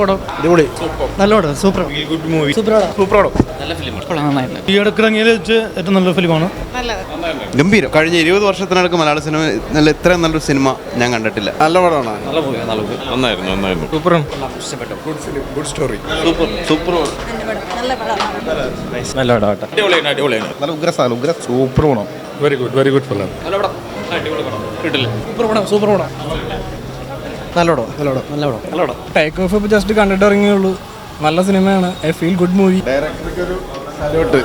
പടം അടിപൊളി. നല്ല പടം സൂപ്പർ ഗുഡ് മൂവി സൂപ്പർ പടം സൂപ്പർ പടം ഈ ഇടക്കിറങ്ങിയിൽ വെച്ച് ഏറ്റവും നല്ല ഫിലിമാണ്? ഗംഭീരം. കഴിഞ്ഞ ഇരുപത് വർഷത്തിനടക്ക് മലയാള സിനിമ നല്ല ഇത്രയും നല്ലൊരു സിനിമ ഞാൻ കണ്ടിട്ടില്ല. നല്ല പടമാണ്. നന്നായിരുന്നു നന്നായിരുന്നു. സൂപ്പറും ഗുഡ് സ്റ്റോറി സൂപ്പർ സൂപ്പർ നല്ല പടം അടിപൊളിയാണ് അടിപൊളിയാണ്. നല്ല ഉഗ്ര സാധനം ഉഗ്ര സൂപ്പർ ഗുണം very good very good film super പടം സൂപ്പർ പടം. നല്ല പടം. നല്ല പടം നല്ല നല്ലോടോ നല്ലോടോ നല്ലോടോ ടേക്ക് ഓഫ് ഇപ്പോൾ ജസ്റ്റ് കണ്ടിട്ട് ഇറങ്ങിയുള്ളൂ നല്ല സിനിമയാണ്. ഐ ഫീൽ ഗുഡ് മൂവി ഡയറക്ടർക്ക് ഒരു സല്യൂട്ട്